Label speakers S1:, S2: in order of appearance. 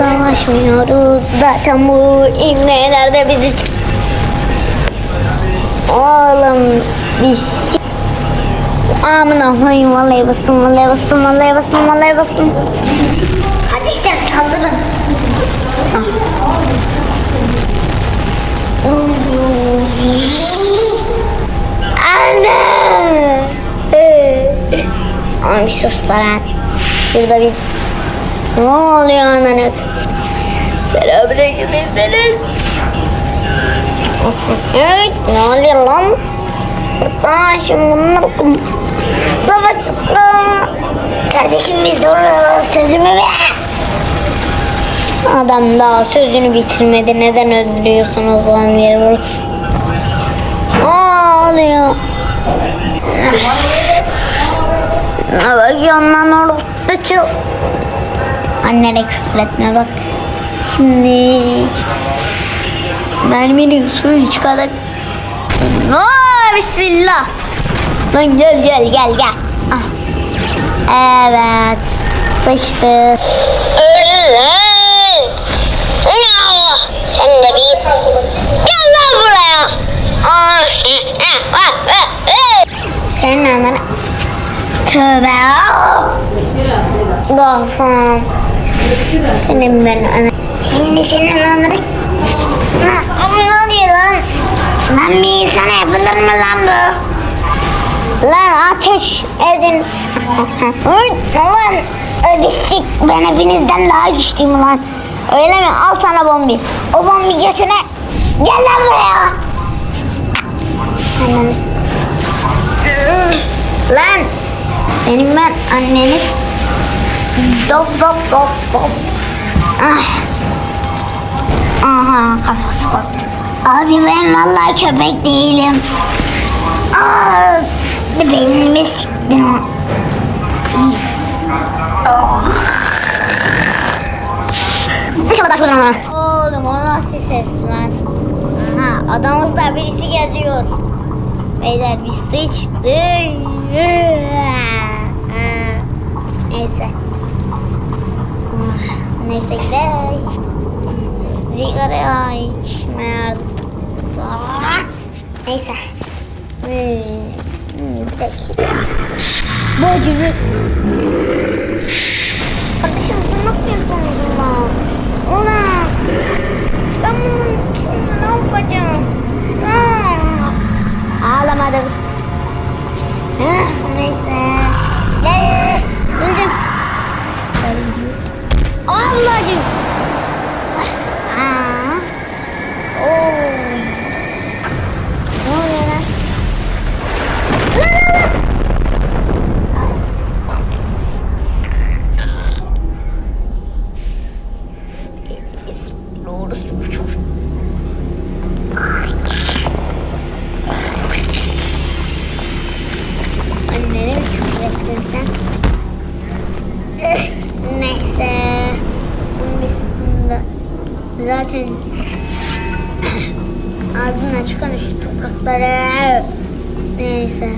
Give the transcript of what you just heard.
S1: savaşmıyoruz. Zaten bu imlelerde bizi... Oğlum biz... Amına koyayım vallahi bastım vallahi bastım vallahi bastım vallahi bastım. Kardeşler saldırın. Anne. Ay sus lan. Şurada bir... Ne oluyor ananız? Selamünaleyküm efendim. Evet, ne oluyor lan? Aa, şimdi bunlar... Savaş çıktı. Kardeşim biz dururuz sözümü ver. Adam daha sözünü bitirmedi. Neden öldürüyorsun o zaman beni vur. Aa, oluyor. Ne bakıyorsun lan orada çıl. Annene küfretme bak. Şimdi merminin suyu çıkarak. Aa, bismillah. Lan gel gel gel gel. Ah. Evet. Sıçtı. Sen de bir gel lan buraya. Ah, Senin ananı. Tövbe. Kafam. Senin ben ana. Şimdi senin ananı. Ne diyor lan? Lan bir insana yapılır mı lan bu? Lan ateş edin. lan öbisik ben hepinizden daha güçlüyüm lan. Öyle mi? Al sana bombi. O bombi götüne. Gel lan buraya. Anneniz. Lan senin ben anneniz. Dop dop dop dop. Ah. Aha kafası koptu. Abi ben vallahi köpek değilim. Aa, beynimi siktin. İnşallah başka zaman. Oğlum o nasıl ses lan? Aha adamızda birisi geziyor. Beyler bir sıçtı. Neyse. Neyse gidelim. Sigara içme artık. Neyse. Hmm, hmm, bir dakika. Bacı. Kardeşim sen ne yapıyorsun ulan? Ulan. Ben bunun içinde ne yapacağım? Ağlamadım. Neyse. Neyse. Bunun zaten ağzından çıkan şu topraklara neyse.